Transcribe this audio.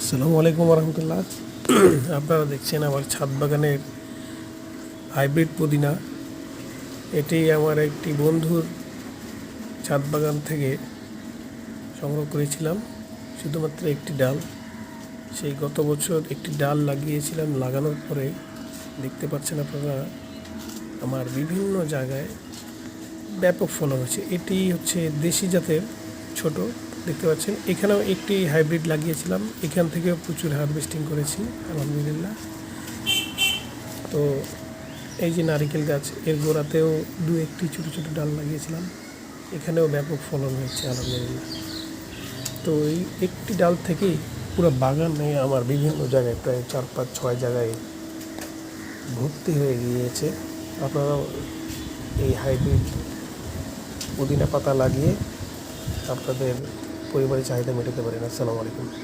আসসালামু আলাইকুম রহমতুল্লাহ আপনারা দেখছেন আমার ছাদ বাগানের হাইব্রিড পুদিনা। এটি আমার একটি বন্ধুর ছাদ বাগান থেকে সংগ্রহ করেছিলাম। শুধুমাত্র একটি ডাল। সেই গত বছর একটি ডাল লাগিয়েছিলাম। লাগানোর পরে দেখতে পাচ্ছেন আপনারা, আমার বিভিন্ন জায়গায় ব্যাপক ফলন হচ্ছে এটি হচ্ছে দেশি জাতের ছোট দেখতে পাচ্ছেন। এখানেও একটি হাইব্রিড লাগিয়েছিলাম। এখান থেকেও প্রচুর হারভেস্টিং করেছি, আলহামদুলিল্লাহ। তো এই যে নারিকেল গাছ, এর গোড়াতেও দু একটি ছোটো ছোটো ডাল লাগিয়েছিলাম। এখানেও ব্যাপক ফলন হয়েছে, আলহামদুলিল্লাহ। তো এই একটি ডাল থেকেই পুরো বাগান বাগানে আমার বিভিন্ন জায়গায় প্রায় চার পাঁচ ছয় জায়গায় ভর্তি হয়ে গিয়েছে। আপনারাও এই হাইব্রিড পুদিনা পাতা লাগিয়ে আপনাদের পরিবারের চাহিদা মেটাতে পারেন। আসসালামু আলাইকুম।